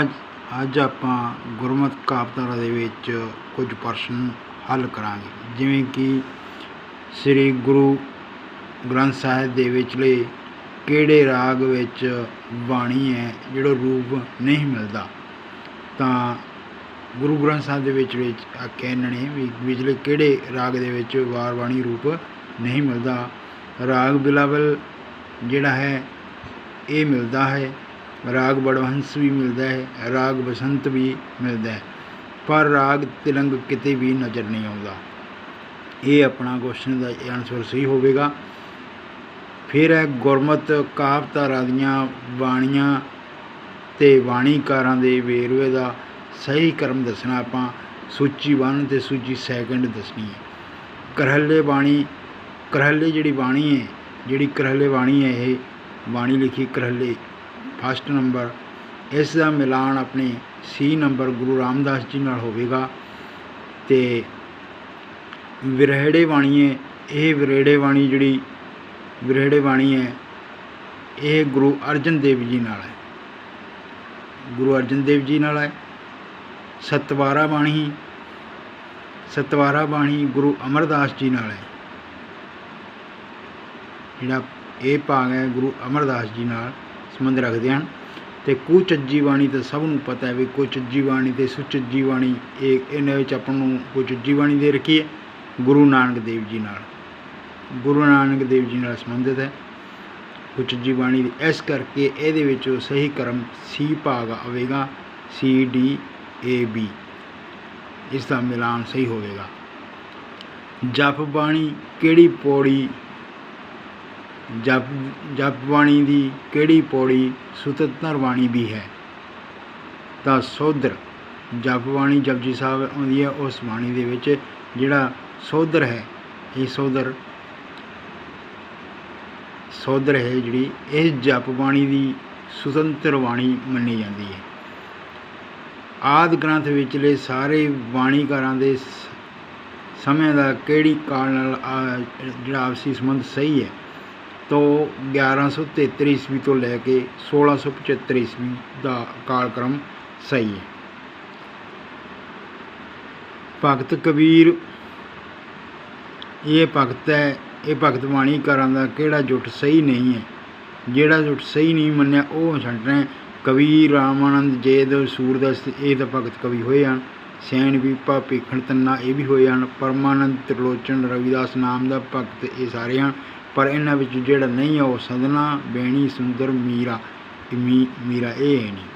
ਅੱਜ ਅੱਜ ਆਪਾਂ ਗੁਰਮਤਿ ਕਾਵਿਧਾਰਾ ਦੇ ਵਿੱਚ ਕੁਝ ਪ੍ਰਸ਼ਨ ਹੱਲ ਕਰਾਂਗੇ। ਜਿਵੇਂ ਕਿ ਸ੍ਰੀ ਗੁਰੂ ਗ੍ਰੰਥ ਸਾਹਿਬ ਦੇ ਵਿਚਲੇ ਕਿਹੜੇ ਰਾਗ ਵਿੱਚ ਬਾਣੀ ਹੈ ਜਿਹੜਾ ਰੂਪ ਨਹੀਂ ਮਿਲਦਾ? ਤਾਂ ਗੁਰੂ ਗ੍ਰੰਥ ਸਾਹਿਬ ਦੇ ਵਿੱਚ ਵਿੱਚ ਆਖਿਆ ਇਹਨਾਂ ਨੇ ਵੀ ਵਿਚਲੇ ਕਿਹੜੇ ਰਾਗ ਦੇ ਵਿੱਚ ਵਾਰ ਬਾਣੀ ਰੂਪ ਨਹੀਂ ਮਿਲਦਾ? ਰਾਗ ਬਿਲਾਵਲ ਜਿਹੜਾ ਹੈ, ਇਹ ਮਿਲਦਾ ਹੈ। ਰਾਗ ਬੜਵੰਸ ਵੀ ਮਿਲਦਾ ਹੈ, ਰਾਗ ਬਸੰਤ ਵੀ ਮਿਲਦਾ ਹੈ, ਪਰ ਰਾਗ ਤਿਲੰਗ ਕਿਤੇ ਵੀ ਨਜ਼ਰ ਨਹੀਂ ਆਉਂਦਾ। ਇਹ ਆਪਣਾ ਕੁਐਸਚਨ ਦਾ ਆਨਸਰ ਸਹੀ ਹੋਵੇਗਾ। ਫਿਰ ਹੈ ਗੁਰਮਤ ਕਾਵਿਧਾਰਾ ਦੀਆਂ ਬਾਣੀਆਂ ਤੇ ਬਾਣੀਕਾਰਾਂ ਦੇ ਵੇਰਵੇ ਦਾ ਸਹੀ ਕਰਮ ਦੱਸਣਾ ਆਪਾਂ, ਸੂਚੀ 1 ਤੇ ਸੂਚੀ ਸੈਕਿੰਡ ਦੱਸਣੀ ਹੈ। ਕਰਹੱਲੇ ਬਾਣੀ, ਕਰਹੱਲੇ ਜਿਹੜੀ ਬਾਣੀ ਹੈ, ਜਿਹੜੀ ਕਰਹੱਲੇ ਬਾਣੀ ਹੈ ਇਹ, ਬਾਣੀ ਲਿਖੀ ਕਰਹੱਲੇ ਫਸਟ ਨੰਬਰ, ਇਸ ਦਾ ਮਿਲਾਨ ਆਪਣੇ ਸੀ ਨੰਬਰ ਗੁਰੂ ਰਾਮਦਾਸ ਜੀ ਨਾਲ ਹੋਵੇਗਾ। ਤੇ ਵਿਰਹੜੇ ਬਾਣੀ ਹੈ, ਇਹ ਵਿਰਹੜੇ ਬਾਣੀ ਜਿਹੜੀ ਵਿਰਹੜੇ ਬਾਣੀ ਹੈ, ਇਹ ਗੁਰੂ ਅਰਜਨ ਦੇਵ ਜੀ ਨਾਲ ਹੈ। ਗੁਰੂ ਅਰਜਨ ਦੇਵ ਜੀ ਨਾਲ ਹੈ। ਸਤਵਾਰਾ ਬਾਣੀ ਸਤਵਾਰਾ ਬਾਣੀ ਗੁਰੂ ਅਮਰਦਾਸ ਜੀ ਨਾਲ ਹੈ। ਜਿਹੜਾ ਇਹ ਭਾਗ ਹੈ ਗੁਰੂ ਅਮਰਦਾਸ ਜੀ ਨਾਲ। ਸੰਬੰਧ ਰੱਖਦੇ ਹਨ। ਤੇ ਕੁਚੱਜੀ ਬਾਣੀ ਤਾਂ ਸਭ ਨੂੰ ਪਤਾ ਹੈ ਵੀ ਕੁਚੱਜੀ ਬਾਣੀ ਤੇ ਸੁਚੱਜੀ ਬਾਣੀ, ਇਹ ਇਹਨਾਂ ਵਿੱਚ ਆਪਾਂ ਨੂੰ ਕੁਚੱਜੀ ਬਾਣੀ ਦੇ ਰੱਖੀ ਹੈ, ਗੁਰੂ ਨਾਨਕ ਦੇਵ ਜੀ ਨਾਲ। ਗੁਰੂ ਨਾਨਕ ਦੇਵ ਜੀ ਨਾਲ ਸੰਬੰਧਿਤ ਹੈ। ਕੁਚੱਜੀ ਬਾਣੀ ਇਸ ਕਰਕੇ ਇਹਦੇ ਵਿੱਚ ਸਹੀ ਕਰਮ ਸੀ ਭਾਗ ਆਵੇਗਾ ਸੀ ਡੀ ਏ ਬੀ ਇਸ ਦਾ ਮਿਲਾਨ ਸਹੀ ਹੋਵੇਗਾ। ਜਪ ਬਾਣੀ ਕਿਹੜੀ ਪੌੜੀ ਜਪ ਜਪ ਬਾਣੀ ਦੀ ਕਿਹੜੀ ਪੌੜੀ ਸੁਤੰਤਰ ਬਾਣੀ ਵੀ ਹੈ? ਤਾਂ ਸੋਧਰ ਜਪ ਬਾਣੀ ਜਪਜੀ ਸਾਹਿਬ ਆਉਂਦੀ ਹੈ ਉਸ ਬਾਣੀ ਦੇ ਵਿੱਚ ਜਿਹੜਾ ਸੋਧਰ ਹੈ ਇਹ ਸੋਧਰ ਸੋਧਰ ਹੈ ਜਿਹੜੀ ਇਹ ਜਪ ਬਾਣੀ ਦੀ ਸੁਤੰਤਰ ਬਾਣੀ ਮੰਨੀ ਜਾਂਦੀ ਹੈ। ਆਦ ਗ੍ਰੰਥ ਵਿਚਲੇ ਸਾਰੇ ਬਾਣੀਕਾਰਾਂ ਦੇ ਸ- ਸਮੇਂ ਦਾ ਕਿਹੜੀ ਕਾਲ ਨਾਲ ਆ, ਜਿਹੜਾ ਆਪਸੀ ਸੰਬੰਧ ਸਹੀ ਹੈ? ਤੋਂ 1173 ਈਸਵੀ ਤੋਂ ਲੈ ਕੇ 1675 ਈਸਵੀ ਦਾ ਕਾਲਕ੍ਰਮ ਸਹੀ ਹੈ। ਭਗਤ ਕਬੀਰ, ਇਹ ਭਗਤ ਹੈ, ਇਹ ਭਗਤ ਬਾਣੀ ਬਾਣੀਕਾਰਾਂ ਦਾ ਕਿਹੜਾ ਜੁਟ ਸਹੀ ਨਹੀਂ ਹੈ? ਜਿਹੜਾ ਜੁਟ ਸਹੀ ਨਹੀਂ ਮੰਨਿਆ, ਉਹ ਛੱਡਣਾ ਹੈ। ਕਬੀਰ, ਰਾਮਾਨੰਦ, ਜੇਦ, ਸੂਰਦਾਸ, ਇਹ ਤਾਂ ਭਗਤ ਕਵੀ ਹੋਏ ਹਨ। ਸੈਣ ਵੀਪਾ ਭੀਖਣ ਤੰਨਾ ਇਹ ਵੀ ਹੋਏ ਹਨ। ਪਰਮਾਨੰਦ, ਤ੍ਰਿਲੋਚਨ, ਰਵਿਦਾਸ ਨਾਮ ਦਾ ਭਗਤ ਇਹ ਸਾਰੇ ਹਨ। ਪਰ ਇਹਨਾਂ ਵਿੱਚ ਜਿਹੜਾ ਨਹੀਂ ਹੈ ਉਹ ਸਦਨਾ ਬੇਣੀ ਸੁੰਦਰ, ਮੀਰਾ ਮੀ- ਮੀਰਾ ਇਹ ਹੈ ਨਹੀਂ।